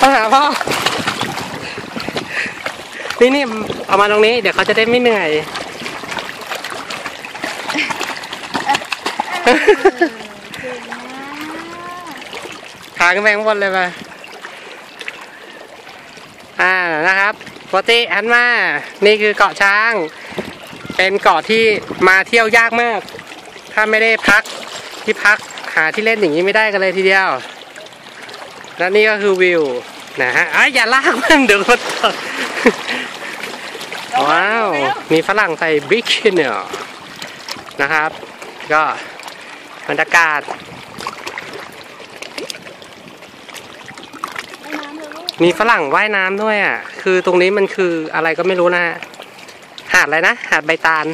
มาหาพ่อ นี่นี่เอามาตรงนี้ เดี๋ยวเขาจะได้ไม่เหนื่อยเก่งมากพาขึ้นไปข้างบนเลยไปอ่านะครับปกติหันมา นี่คือเกาะช้าง เป็นเกาะที่มาเที่ยวยากมาก ถ้าไม่ได้พักที่พักหาที่เล่นอย่างนี้ไม่ได้กันเลยทีเดียว และนี่ก็คือวิวนะฮะอ้ยอย่าลากมันเดี๋ยวมันตกว้าว มีฝรั่งใส่บิกินี่นะครับ ก็บรรยากาศไอ้น้ำเลยลูกมีฝรั่งว่ายน้ำด้วยอะ คือตรงนี้มันคืออะไรก็ไม่รู้นะฮะ หาดอะไรนะ หาดใบตาล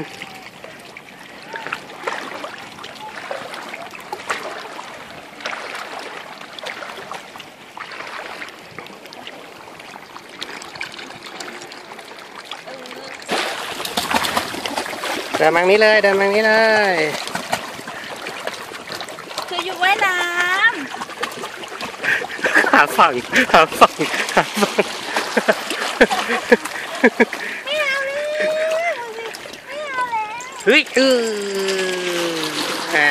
เดินมาทางนี้เลยเดินมาทางนี้เลย คืออยู่ว่ายน้หาฝั่งหาฝั่งหาฝั่งำไม่เอาเลยไม่เอาแล้ว เฮ้ยเอออ่า